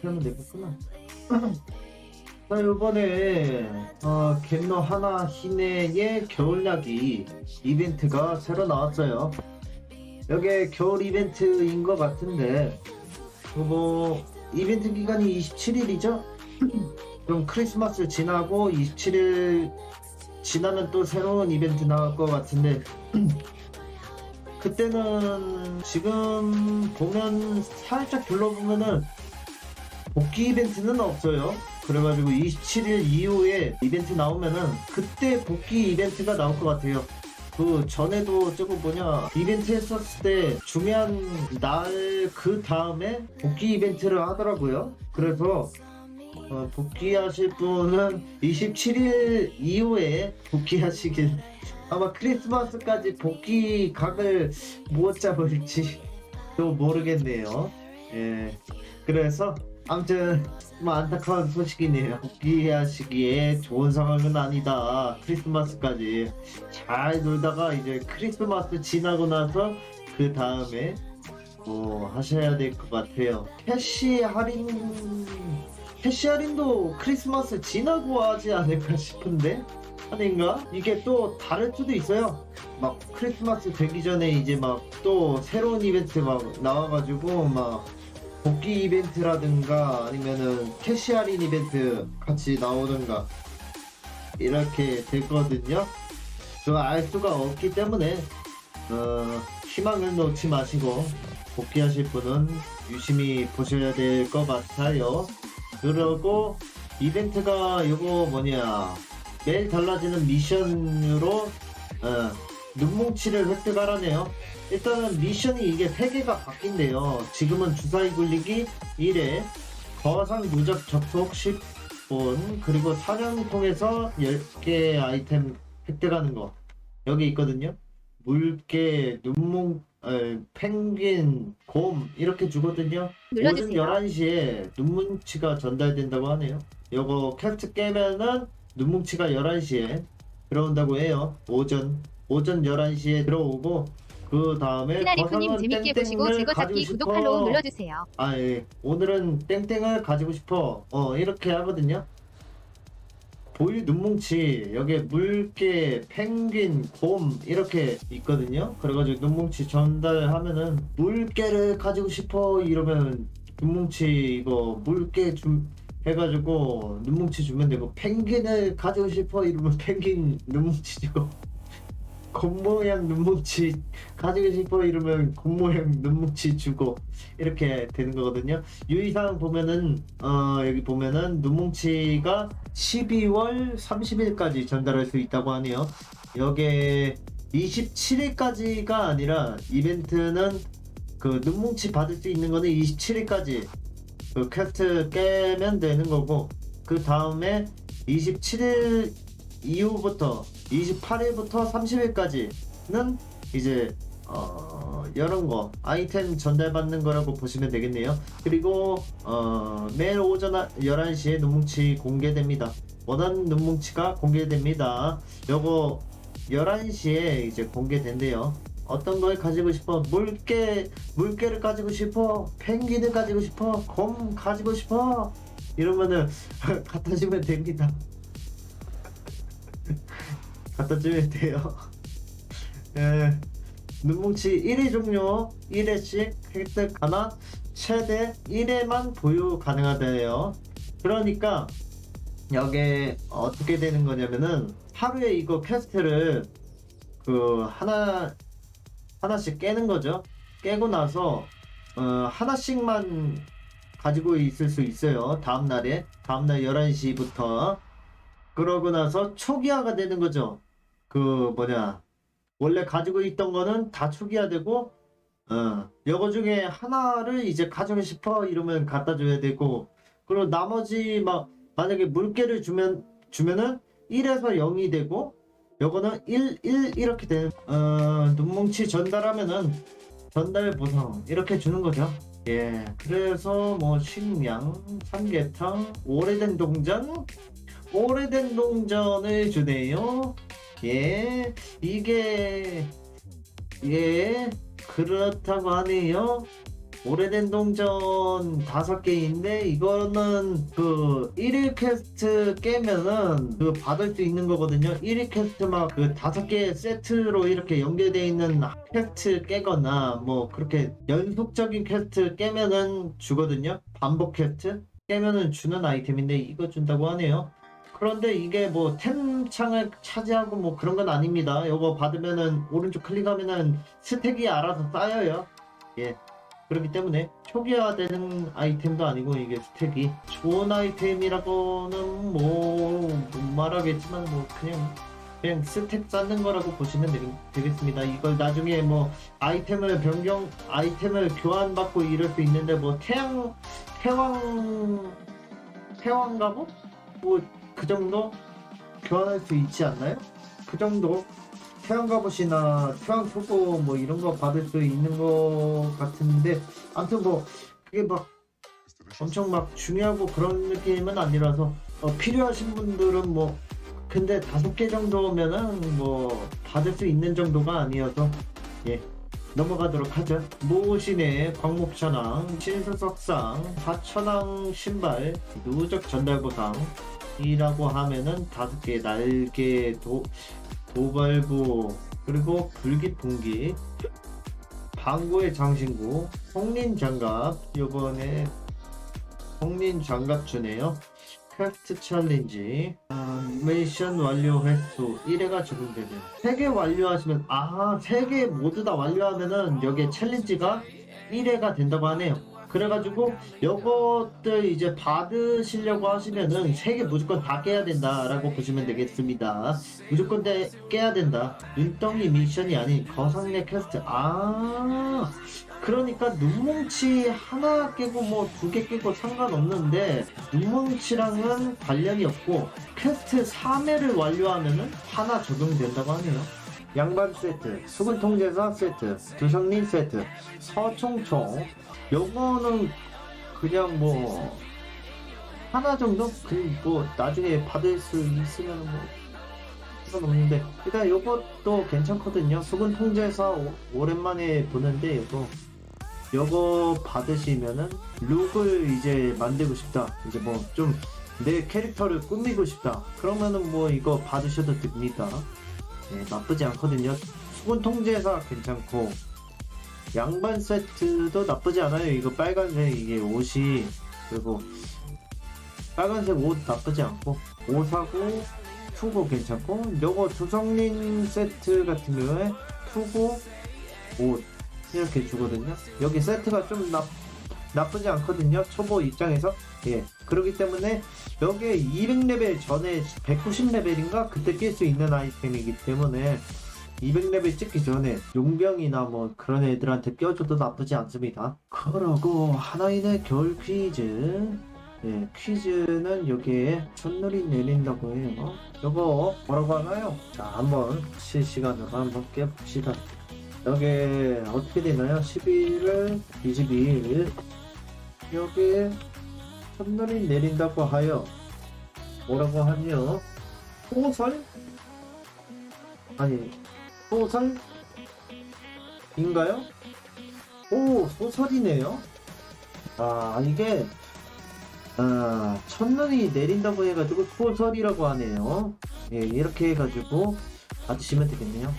그러면 되겠구나. 자, 요번에, 어, 겟너 하나 희내의 겨울야기 이벤트가 새로 나왔어요. 여기 겨울 이벤트인 것 같은데, 뭐, 이벤트 기간이 27일이죠? 그럼 크리스마스 지나고 27일 지나면 또 새로운 이벤트 나올 것 같은데, 그때는 지금 보면 살짝 둘러보면은 복귀 이벤트는 없어요. 그래가지고 27일 이후에 이벤트 나오면은 그때 복귀 이벤트가 나올 것 같아요. 그 전에도 저거 뭐냐 이벤트 했었을 때 중요한 날 그 다음에 복귀 이벤트를 하더라고요. 그래서 어, 복귀하실 분은 27일 이후에 복귀하시길 아마 크리스마스까지 복귀 각을 못 잡을지 또 모르겠네요. 예. 그래서 아무튼 뭐 안타까운 소식이네요. 복귀하시기에 좋은 상황은 아니다. 크리스마스까지 잘 놀다가 이제 크리스마스 지나고 나서 그 다음에 뭐 하셔야 될 것 같아요. 캐시 할인 캐시 할인도 크리스마스 지나고 하지 않을까 싶은데 아닌가? 이게 또 다를 수도 있어요. 막 크리스마스 되기 전에 이제 막 또 새로운 이벤트 막 나와가지고 막 복귀 이벤트라든가 아니면은 캐시 할인 이벤트 같이 나오든가 이렇게 되거든요. 그거 알 수가 없기 때문에 어, 희망을 놓지 마시고 복귀하실 분은 유심히 보셔야 될 것 같아요. 그리고 이벤트가 이거 뭐냐 매일 달라지는 미션으로 어, 눈뭉치를 획득하라네요. 일단은 미션이 이게 3개가 바뀐대요. 지금은 주사위 굴리기 1회, 거상 누적 접속 10분, 그리고 사냥 통해서 10개 아이템 획득하는 거. 여기 있거든요. 물개, 눈뭉, 에, 펭귄, 곰 이렇게 주거든요. 오전 눌러주세요. 11시에 눈뭉치가 전달된다고 하네요. 요거 퀘스트 깨면은 눈뭉치가 11시에 들어온다고 해요. 오전 오전 11시에 들어오고 그 다음에 피나리프님 재밌게 보시고 제거 잡기 구독 팔로우 눌러주세요. 아 예. 오늘은 땡땡을 가지고 싶어. 어 이렇게 하거든요. 보유 눈뭉치 여기에 물개, 펭귄, 곰 이렇게 있거든요. 그래가지고 눈뭉치 전달하면은 물개를 가지고 싶어 이러면 눈뭉치 이거 물개 좀 해가지고 눈뭉치 주면 되고 펭귄을 가지고 싶어 이러면 펭귄 눈뭉치 주고 곰 모양 눈뭉치 가지고 싶어 이러면 곰 모양 눈뭉치 주고 이렇게 되는 거거든요. 유의사항 보면은 어 여기 보면은 눈뭉치가 12월 30일까지 전달할 수 있다고 하네요. 여기에 27일까지가 아니라 이벤트는 그 눈뭉치 받을 수 있는 거는 27일까지 그 퀘스트 깨면 되는 거고 그 다음에 27일 이후부터 28일부터 30일까지는 이제 어, 이런 거 아이템 전달받는 거라고 보시면 되겠네요. 그리고 어, 매일 오전 11시에 눈뭉치 공개됩니다. 원하는 눈뭉치가 공개됩니다. 요거 11시에 이제 공개된대요. 어떤 걸 가지고 싶어? 물개, 물개를 가지고 싶어? 펭귄을 가지고 싶어? 곰 가지고 싶어? 이러면은 갖다 주면 됩니다. 갖다 주면 돼요. 예. 눈뭉치 1회 종료 1회씩 획득 하나 최대 1회만 보유 가능하대요. 그러니까 여기에 어떻게 되는 거냐면은 하루에 이거 퀘스트를 그 하나 하나씩 깨는 거죠. 깨고 나서 어, 하나씩만 가지고 있을 수 있어요. 다음 날에 다음 날 11시부터 그러고 나서 초기화가 되는 거죠. 그 뭐냐 원래 가지고 있던 거는 다 초기화되고 어 요거 중에 하나를 이제 가지고 싶어 이러면 갖다 줘야 되고 그리고 나머지 막 만약에 물개를 주면 주면은 1에서 0이 되고 요거는 1, 1 이렇게 되는 어 눈뭉치 전달하면은 전달 보상 이렇게 주는 거죠. 예, 그래서 뭐 식량, 삼계탕, 오래된 동전, 오래된 동전을 주네요. 예, 이게 예 그렇다고 하네요. 오래된 동전 다섯 개인데 이거는 그 1일 퀘스트 깨면은 그 받을 수 있는 거거든요. 1일 퀘스트 막 그 다섯 개 세트로 이렇게 연결되어 있는 퀘스트 깨거나 뭐 그렇게 연속적인 퀘스트 깨면은 주거든요. 반복 퀘스트 깨면은 주는 아이템인데 이거 준다고 하네요. 그런데 이게 뭐 템창을 차지하고 뭐 그런 건 아닙니다. 이거 받으면은 오른쪽 클릭하면은 스택이 알아서 쌓여요. 예. 그렇기 때문에 초기화되는 아이템도 아니고 이게 스택이 좋은 아이템이라고는 뭐 못 말하겠지만 뭐 그냥 그냥 스택 쌓는 거라고 보시면 되 겠습니다 이걸 나중에 뭐 아이템을 변경 아이템을 교환받고 이럴 수 있는데 뭐 태양 태왕 태왕 갑옷 뭐 그 정도 교환할 수 있지 않나요? 그 정도? 태양 갑옷이나 태양 초보 뭐 이런 거 받을 수 있는 거 같은데 아무튼 뭐 그게 막 엄청 막 중요하고 그런 느낌은 아니라서 어, 필요하신 분들은 뭐 근데 다섯 개 정도면은 뭐 받을 수 있는 정도가 아니어서 예 넘어가도록 하죠. 모신의 광목천왕 신수석상 하천왕 신발 누적 전달 보상 이라고 하면은 다섯 개 날개 도 도발부 그리고 불기풍기 방구의 장신구 홍린 장갑 요번에 홍린 장갑 주네요. 퀘스트 챌린지 아, 미션 완료 횟수 1회가 적용되네요 3개 완료하시면 아 3개 모두 다 완료하면은 여기에 챌린지가 1회가 된다고 하네요 그래가지고 요것들 이제 받으시려고 하시면은 3개 무조건 다 깨야 된다라고 보시면 되겠습니다. 무조건 다 깨야 된다. 눈덩이 미션이 아닌 거상내 퀘스트. 아 그러니까 눈뭉치 하나 깨고 뭐 두 개 깨고 상관없는데 눈뭉치랑은 관련이 없고 퀘스트 3회를 완료하면은 하나 적용된다고 하네요. 양반 세트, 수분 통제사 세트, 두성린 세트, 서총총 요거는 그냥 뭐 하나 정도 그뭐 나중에 받을 수 있으면 뭐 상관없는데 일단 요것도 괜찮거든요. 수분 통제사 오- 오랜만에 보는데 요거 요거 받으시면은 룩을 이제 만들고 싶다. 이제 뭐 좀 내 캐릭터를 꾸미고 싶다. 그러면은 뭐 이거 받으셔도 됩니다. 네, 나쁘지 않거든요. 수분 통제사 괜찮고 양반 세트도 나쁘지 않아요. 이거 빨간색 이게 옷이 그리고 빨간색 옷 나쁘지 않고 옷하고 투고 괜찮고 요거 두성린 세트 같은 경우에 투고 옷 이렇게 주거든요. 여기 세트가 좀 나, 나쁘지 않거든요. 초보 입장에서. 예. 그렇기 때문에 여기에 200레벨 전에 190레벨인가 그때 낄 수 있는 아이템이기 때문에 200레벨 찍기 전에 용병이나 뭐 그런 애들한테 껴줘도 나쁘지 않습니다. 그러고 하나인의 겨울 퀴즈. 예, 퀴즈는 여기에 첫눈이 내린다고 해요. 요거 뭐라고 하나요? 자, 한번 실시간으로 한번 깨봅시다. 여기 어떻게 되나요? 11월 22일 여기에 첫눈이 내린다고 하여 뭐라고 하며 소설? 아니 소설인가요? 오 소설이네요 아 이게 아 첫눈이 내린다고 해가지고 소설이라고 하네요 예 이렇게 해가지고 봐주시면 되겠네요